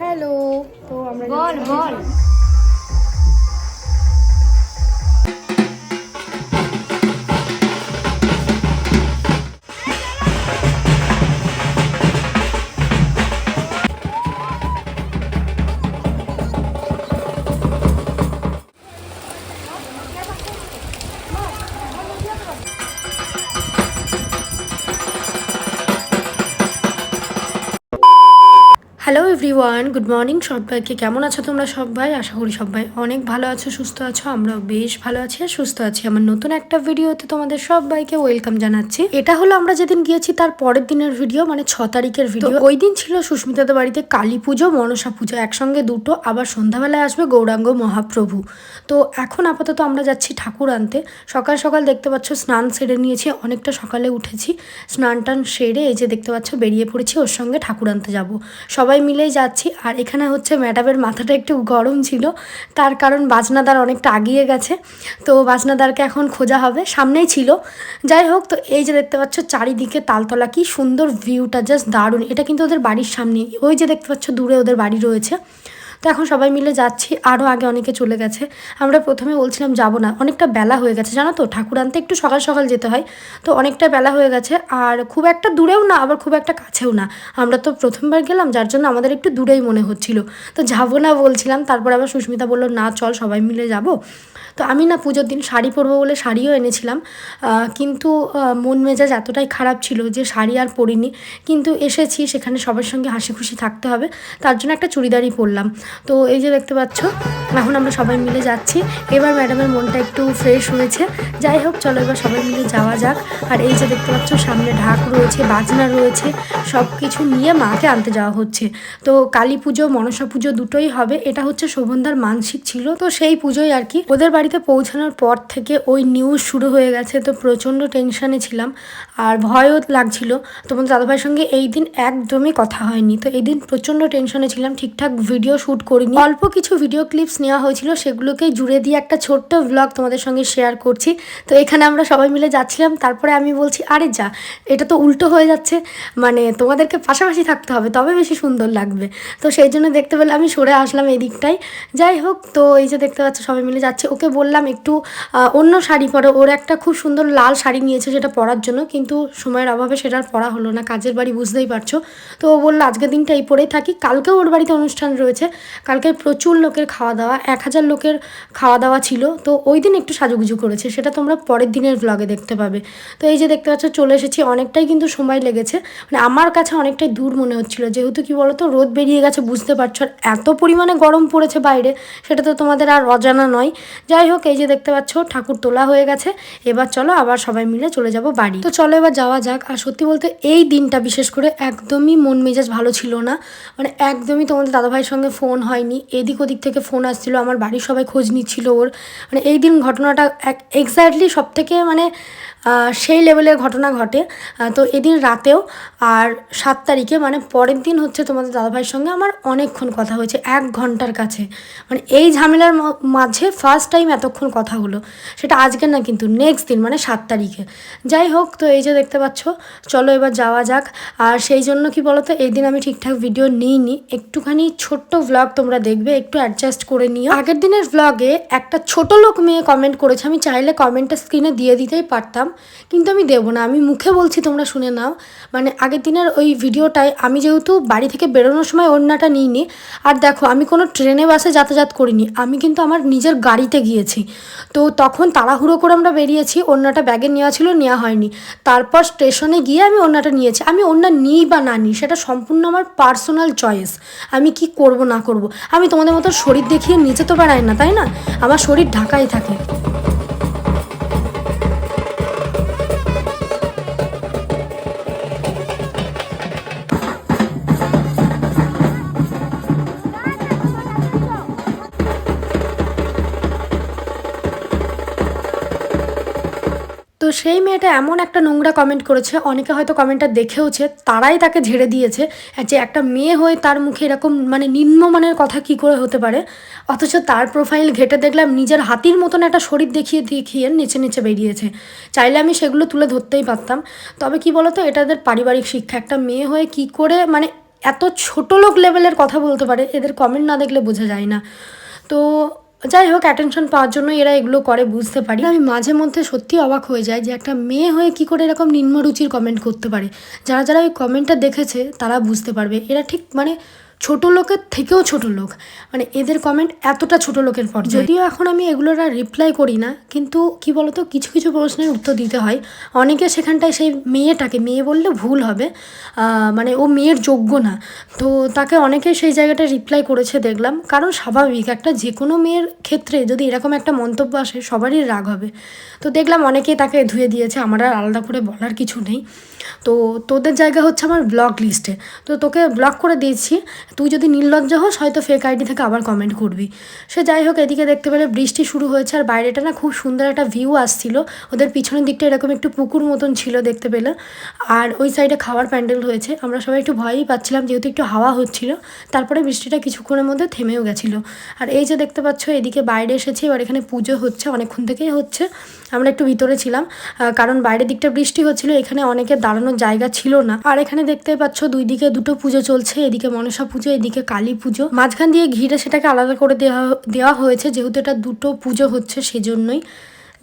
Hello তো আমরা বল বল। এভরিওয়ান গুড মর্নিং সবাইকে কেমন আছো তোমরা সবাই? আশা করি সবাই অনেক ভালো আছো সুস্থ আছো আমরাও বেশ ভালো আছি আর সুস্থ আছি। আমার নতুন একটা ভিডিওতে তোমাদের সবাইকে ওয়েলকাম জানাচ্ছি। এটা হলো আমরা যেদিন গিয়েছি তার পরের দিনের ভিডিও মানে ছ তারিখের ভিডিও ওই দিন ছিল সুস্মিতাদের বাড়িতে কালী পুজো মনসা পুজো। একসঙ্গে দুটো আবার সন্ধ্যাবেলায় আসবে গৌরাঙ্গ মহাপ্রভু। তো এখন আপাতত আমরা যাচ্ছি ঠাকুর আনতে। সকাল সকাল দেখতে পাচ্ছ স্নান সেরে নিয়েছি অনেকটা সকালে উঠেছি। স্নান টান সেরে এই যে দেখতে পাচ্ছ বেরিয়ে পড়েছি ওর সঙ্গে ঠাকুর আনতে যাব। সবাই মিলেই যাচ্ছি, আর এখানে হচ্ছে ম্যাডামের মাথাটা একটু গরম ছিল, তার কারণ বাজনাদার অনেকটা আগিয়ে গেছে। তো বাজনাদারকে এখন খোঁজা হবে, সামনেই ছিল। যাই হোক, তো এই যে দেখতে পাচ্ছ চারিদিকে তালতলা, কি সুন্দর ভিউটা, জাস্ট দারুণ। এটা কিন্তু ওদের বাড়ির সামনে ওই যে দেখতে পাচ্ছ, দূরে ওদের বাড়ি রয়েছে। তো এখন সবাই মিলে যাচ্ছি আরও আগে অনেকে চলে গেছে। আমরা প্রথমে বলছিলাম যাব না, অনেকটা বেলা হয়ে গেছে, জানো তো? ঠাকুর আনতে একটু সকাল সকাল যেতে হয়। তো অনেকটা বেলা হয়ে গেছে, আর খুব একটা দূরেও না, আবার খুব একটা কাছেও না। আমরা তো প্রথমবার গেলাম, যার জন্য আমাদের একটু দূরেই মনে হচ্ছিল। তো যাব না বলছিলাম, তারপর আবার সুস্মিতা বলল, না, চল সবাই মিলে যাব। তো আমি না পুজোর দিন শাড়ি পরবো বলে শাড়িও এনেছিলাম কিন্তু মন মেজাজ এতটাই খারাপ ছিল যে শাড়ি আর পরিনি। কিন্তু এসেছি, সেখানে সবার সঙ্গে হাসি খুশি থাকতে হবে, তার জন্য একটা চুড়িদারই পরলাম। তো এই যে দেখতে পাচ্ছ, এখন আমরা সবাই মিলে যাচ্ছি। এবার ম্যাডামের মনটা একটু ফ্রেশ হয়েছে। যাই হোক, চলো এবার সবাই মিলে যাওয়া যাক। আর এই যে দেখতে পাচ্ছ, সামনে ঢাক রয়েছে, বাজনা রয়েছে সব কিছু নিয়ে মাকে আনতে যাওয়া হচ্ছে। তো কালী পুজো, মনসা পুজো দুটোই হবে। এটা হচ্ছে শোভনদার মানসিক ছিল। তো সেই পুজোই আর কি, ওদের বাড়িতে পৌঁছানোর পর থেকে ওই নিউজ শুরু হয়ে গেছে। তো প্রচণ্ড টেনশানে ছিলাম আর ভয়ও লাগছিল। তোমার দাদাভাইয়ের সঙ্গে এই দিন একদমই কথা হয়নি। তো এই দিন প্রচণ্ড টেনশনে ছিলাম। ঠিকঠাক ভিডিও শ্যুট করিনি। অল্প কিছু ভিডিও ক্লিপস নেওয়া হয়েছিল সেগুলোকেই জুড়ে দিয়ে একটা ছোট্ট ব্লগ তোমাদের সঙ্গে শেয়ার করছি। তো এখানে আমরা সবাই মিলে যাচ্ছিলাম, তারপরে আমি বলছি, আরে যা, এটা তো উল্টো হয়ে যাচ্ছে। মানে তোমাদেরকে পাশাপাশি থাকতে হবে, তবে বেশি সুন্দর লাগবে। তো সেই জন্য দেখতে পেলে আমি সরে আসলাম এই দিকটাই যাই হোক, তো এই যে দেখতে পাচ্ছ, সবাই মিলে যাচ্ছে। ওকে বললাম একটু অন্য শাড়ি পরো। ওর একটা খুব সুন্দর লাল শাড়ি নিয়েছে সেটা পরার জন্য, কিন্তু সময়ের অভাবে সেটা পরা হলো না, কাজের বাড়ি বুঝতেই পারছ। তো ও বলল, আজকের দিনটা এই পরেই থাকি, কালকেও ওর বাড়িতে অনুষ্ঠান রয়েছে। কালকে প্রচুর লোকের খাওয়া দাওয়া, এক হাজার লোকের খাওয়া দাওয়া ছিল। তো ওই দিন একটু সাজুগুজু করেছে। সেটা তোমরা পরের দিনের ব্লগে দেখতে পাবে। তো এই যে দেখতে পাচ্ছ, চলে এসেছি। অনেকটাই কিন্তু সময় লেগেছে। মানে আমার কাছে অনেকটাই দূর মনে হচ্ছিল। যেহেতু কি বলতো, রোদ বেরিয়ে গেছে, বুঝতে পারছ। আর এত পরিমাণে গরম পড়েছে বাইরে, সেটা তো তোমাদের আর অজানা নয়। যাই হোক, এই যে দেখতে পাচ্ছ, ঠাকুর তোলা হয়ে গেছে। এবার চলো আবার সবাই মিলে চলে যাব বাড়ি। তো চলো এবার যাওয়া যাক। আর সত্যি বলতে এই দিনটা বিশেষ করে একদমই মন মেজাজ ভালো ছিল না। মানে একদমই তোমাদের দাদাভাইয়ের সঙ্গে ফোন হয়নি। এদিক ওদিক থেকে ফোন আসছিল, আমার বাড়ির সবাই খোঁজ নিচ্ছিল ওর। মানে এই দিন ঘটনাটা এক এক্স্যাক্টলি সব থেকে মানে সেই লেভেলের ঘটনা ঘটে। তো এদিন রাতেও আর সাত তারিখে মানে পরের দিন হচ্ছে তোমাদের দাদাভাইয়ের সঙ্গে আমার অনেকক্ষণ কথা হয়েছে, এক ঘণ্টার কাছে। মানে এই ঝামেলার মাঝে ফার্স্ট টাইম এতক্ষণ কথা হলো। সেটা আজকে না কিন্তু নেক্সট দিন মানে সাত তারিখে। যাই হোক, তো এই যে দেখতে পাচ্ছ, চলো এবার যাওয়া যাক। আর সেই জন্য কি বলতো এই দিন আমি ঠিকঠাক ভিডিও নিইনি। একটুখানি ছোট্ট ভ্লগ তোমরা দেখবে, একটু অ্যাডজাস্ট করে নিও। আগের দিনের ভ্লগে একটা ছোট লোক মেয়ে কমেন্ট করেছে। আমি চাইলে কমেন্টটা স্ক্রিনে দিয়ে দিতেই পারতাম। কিন্তু আমি দেবো না। আমি মুখে বলছি, তোমরা শুনে নাও। মানে আগের দিনের ওই ভিডিওটায় আমি যেহেতু বাড়ি থেকে বেরোনোর সময় ওড়নাটা নিইনি, আর দেখো, আমি কোনো ট্রেনে, বাসে যাতায়াত করিনি। আমি কিন্তু আমার নিজের গাড়িতে গিয়েছি। তো তখন তাড়াহুড়ো করে আমরা বেরিয়েছি, ওড়নাটা ব্যাগে নেওয়া ছিল, নেওয়া হয়নি। তারপর স্টেশনে গিয়ে আমি ওড়নাটা নিয়েছি। আমি ওড়না নিই বা না নিই, সেটা সম্পূর্ণ আমার পার্সোনাল চয়েস। আমি কি করব, না করব? আমি তোমাদের মতো শরীর দেখিয়ে নিচে তো বেড়াই না, তাই না? আমার শরীর ঢাকাই থাকে। তো সেই মেয়েটা এমন একটা নোংরা কমেন্ট করেছে, অনেকে হয়তো কমেন্টটা দেখেওছে, তারাই তাকে ঝেড়ে দিয়েছে, যে একটা মেয়ে হয়ে তার মুখে এরকম মানে নিম্নমানের কথা কি করে হতে পারে? অথচ তার প্রোফাইল ঘেটে দেখলাম, নিজের হাতির মতন একটা শরীর দেখিয়ে দেখিয়ে নিচে নিচে বেরিয়েছে। চাইলে আমি সেগুলো তুলে ধরতেই পারতাম। তবে কি বলতো, এটা এদের পারিবারিক শিক্ষা। একটা মেয়ে হয়ে কি করে মানে এত ছোট লোক লেভেলের কথা বলতে পারে, এদের কমেন্ট না দেখলে বোঝা যায় না। তো যাই হোক অ্যাটেনশন পাওয়ার জন্য এরা এগুলো করে, বুঝতে পারি। আমি মাঝে মধ্যে সত্যি অবাক হয়ে যায় যে একটা মেয়ে হয়ে কি করে এরকম নিম্নরুচির কমেন্ট করতে পারে। যারা যারা ওই কমেন্টটা দেখেছে, তারা বুঝতে পারবে। এরা ঠিক মানে ছোট লোকের থেকেও ছোট লোক। মানে এদের কমেন্ট এতটা ছোট লোকের পর যদিও এখন আমি এগুলোর আর রিপ্লাই করি না, কিন্তু কি বলতো, কিছু কিছু প্রশ্নের উত্তর দিতে হয়। অনেকে সেখানটায় সেই মেয়েটাকে, মেয়ে বললে ভুল হবে মানে ও মেয়ের যোগ্য না। তো তাকে অনেকে সেই জায়গাটা রিপ্লাই করেছে দেখলাম। কারণ স্বাভাবিক, একটা যে কোনো মেয়ের ক্ষেত্রে যদি এরকম একটা মন্তব্য আসে, সবারই রাগ হবে। তো দেখলাম অনেকেই তাকে ধুয়ে দিয়েছে, আমার আর আলাদা করে বলার কিছু নেই। তো তোদের জায়গা হচ্ছে আমার ব্লক লিস্টে তো তোকে ব্লক করে দিয়েছি। তুই যদি নির্লজ্জ হোস, হয়তো ফেক আইডি থেকে আবার কমেন্ট করবি। সে যাই হোক, এদিকে দেখতে পেলে বৃষ্টি শুরু হয়েছে। আর বাইরেটা না খুব সুন্দর একটা ভিউ আসছিল। ওদের পিছনের দিকটা এরকম একটু পুকুর মতন ছিল দেখতে পেলে। আর ওই সাইডে খাওয়ার প্যান্ডেল হয়েছে। আমরা সবাই একটু ভয়ই পাচ্ছিলাম, যেহেতু একটু হাওয়া হচ্ছিল। তারপরে বৃষ্টিটা কিছুক্ষণের মধ্যে থেমেও গেছিল। আর এই যে দেখতে পাচ্ছ, এদিকে বাইরে এসেছি। এবার এখানে পুজো হচ্ছে, অনেকক্ষণ থেকেই হচ্ছে। আমরা একটু ভিতরে ছিলাম কারণ বাইরের দিকটা বৃষ্টি হচ্ছিল, এখানে অনেকে দাঁড়ানোর জায়গা ছিল না। আর এখানে দেখতে পাচ্ছ দুই দিকে দুটো পুজো চলছে, এদিকে মনসা পুজো, এদিকে কালী পুজো। মাঝখান দিয়ে ঘিরে সেটাকে আলাদা করে দেওয়া দেওয়া হয়েছে, যেহেতু এটা দুটো পুজো হচ্ছে সেজন্যই।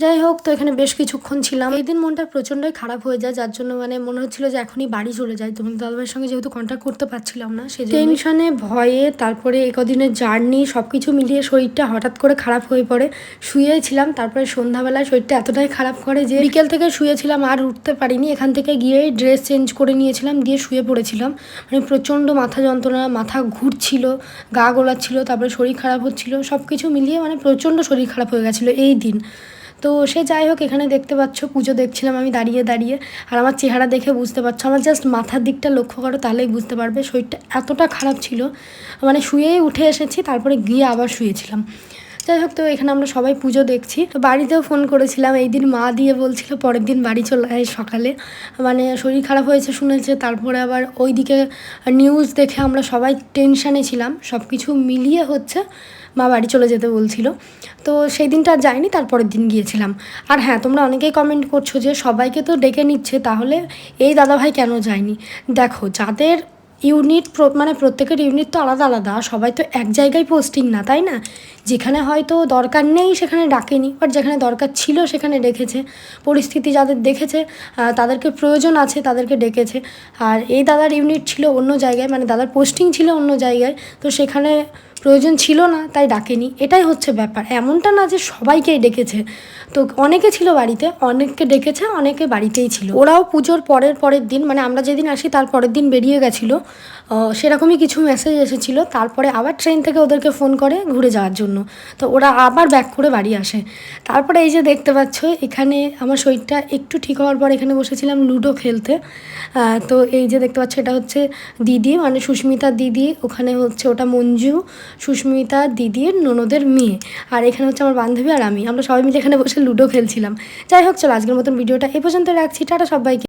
যাই হোক, তো এখানে বেশ কিছুক্ষণ ছিলাম। এই দিন মনটা প্রচণ্ডই খারাপ হয়ে যায়, যার জন্য মানে মনে হচ্ছিল যে এখনই বাড়ি চলে যাই। তোমাদের দাদাভাইয়ের সঙ্গে যেহেতু কন্ট্যাক্ট করতে পারছিলাম না, সেই টেনশনে ভয়ে, তারপরে একদিনের জার্নি সব কিছু মিলিয়ে শরীরটা হঠাৎ করে খারাপ হয়ে পড়ে। শুয়েছিলাম তারপরে সন্ধ্যাবেলায় শরীরটা এতটাই খারাপ করে যে বিকেল থেকে শুয়েছিলাম, আর উঠতে পারিনি। এখান থেকে গিয়ে ড্রেস চেঞ্জ করে নিয়েছিলাম দিয়ে শুয়ে পড়েছিলাম। মানে প্রচণ্ড মাথা যন্ত্রণা, মাথা ঘুরছিল, গা গোলাচ্ছিল, তারপরে শরীর খারাপ হচ্ছিল সব কিছু মিলিয়ে মানে প্রচণ্ড শরীর খারাপ হয়ে গেছিল এই দিন। তো সে যাই হোক, এখানে দেখতে পাচ্ছ, পুজো দেখছিলাম আমি দাঁড়িয়ে দাঁড়িয়ে। আর আমার চেহারা দেখে বুঝতে পারছ, আমার জাস্ট মাথার দিকটা লক্ষ্য করো তাহলেই বুঝতে পারবে, শরীরটা এতটা খারাপ ছিল। মানে শুয়েই উঠে এসেছি, তারপরে গিয়ে আবার শুয়েছিলাম। যাই হোক, তো এখানে আমরা সবাই পুজো দেখছি। তো বাড়িতেও ফোন করেছিলাম, এই দিন মা দিয়ে বলছিল পরের দিন বাড়ি চলে আয় সকালে। মানে শরীর খারাপ হয়েছে শুনেছে, তারপরে আবার ওইদিকে নিউজ দেখে আমরা সবাই টেনশানে ছিলাম সব কিছু মিলিয়ে হচ্ছে। মা বাড়ি চলে যেতে বলছিল। তো সেই দিনটা আর তারপরের দিন গিয়েছিলাম। আর হ্যাঁ তোমরা অনেকেই কমেন্ট করছ যে সবাইকে তো ডেকে নিচ্ছে, তাহলে এই দাদাভাই কেন যায়নি? দেখো, যাদের ইউনিট মানে প্রত্যেকের ইউনিট তো আলাদা আলাদা সবাই তো এক জায়গায় পোস্টিং না, তাই না? যেখানে হয়তো দরকার নেই, সেখানে ডাকেনি বাট যেখানে দরকার ছিল, সেখানে ডেকেছে। পরিস্থিতি যাদের দেখেছে তাদেরকে প্রয়োজন আছে, তাদেরকে ডেকেছে। আর এই দাদার ইউনিট ছিল অন্য জায়গায় মানে দাদার পোস্টিং ছিল অন্য জায়গায়, তো সেখানে প্রয়োজন ছিল না, তাই ডাকেনি। এটাই হচ্ছে ব্যাপার। এমনটা না যে সবাইকেই ডেকেছে। তো অনেকে ছিল বাড়িতে, অনেককে ডেকেছে, অনেকে বাড়িতেই ছিল। ওরাও পুজোর পরের পরের দিন মানে আমরা যেদিন আসি, তার পরের দিন বেরিয়ে গেছিল। সেরকমই কিছু মেসেজ এসেছিল। তারপরে আবার ট্রেন থেকে ওদেরকে ফোন করে ঘুরে যাওয়ার জন্য। তো ওরা আবার ব্যাক করে বাড়ি আসে। তারপরে এই যে দেখতে পাচ্ছ, এখানে আমার শরীরটা একটু ঠিক হওয়ার পর এখানে বসেছিলাম লুডো খেলতে। তো এই যে দেখতে পাচ্ছ, এটা হচ্ছে দিদি মানে সুস্মিতার দিদি, ওখানে হচ্ছে ওটা মঞ্জু সুস্মিতা দিদির ননদের মেয়ে। আর এখানে হচ্ছে আমার বান্ধবী আর আমি। আমরা সবাই মিলে এখানে বসে লুডো খেলছিলাম। যাই হোক, চলো আজকের মতন ভিডিওটা এ পর্যন্ত রাখছি। টাটা সবাইকে।